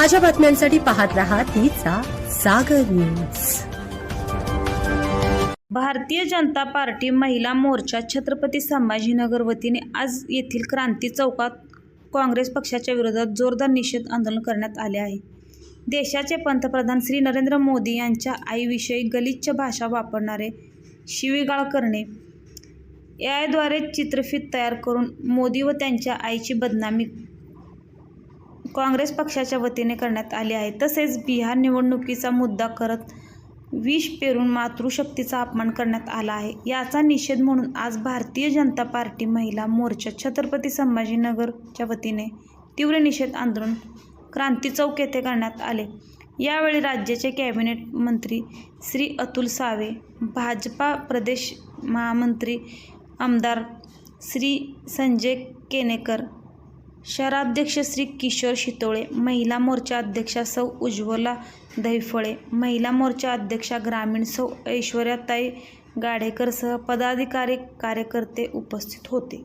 ताज्या बातम्यांसाठी पाहत राहा तिचा सागर न्यूज. भारतीय जनता पार्टी महिला मोर्चा छत्रपती संभाजीनगर वतीने आज येथील क्रांती चौकात काँग्रेस पक्षाच्या विरोधात जोरदार निषेध आंदोलन करण्यात आले आहे. देशाचे पंतप्रधान श्री नरेंद्र मोदी यांच्या आईविषयी गलिच्छ भाषा वापरणारे शिवीगाळ करणे याद्वारे चित्रफित तयार करून मोदी व त्यांच्या आईची बदनामी काँग्रेस पक्षाच्या वतीने करण्यात आली आहे. तसेच बिहार निवडणुकीचा मुद्दा करत विष पेरून मातृशक्तीचा अपमान करण्यात आला आहे. याचा निषेध म्हणून आज भारतीय जनता पार्टी महिला मोर्चा छत्रपती संभाजीनगरच्या वतीने तीव्र निषेध आंदोलन क्रांती चौक येथे करण्यात आले. यावेळी राज्याचे कॅबिनेट मंत्री श्री अतुल सावे भाजपा प्रदेश महामंत्री आमदार श्री संजय केनेकर शहराध्यक्ष श्री किशोर शितोळे महिला मोर्चा अध्यक्षा सौ उज्ज्वला दहिफळे महिला मोर्चा अध्यक्षा ग्रामीण सौ ऐश्वर्याताई गाडेकरसह पदाधिकारी कार्यकर्ते उपस्थित होते.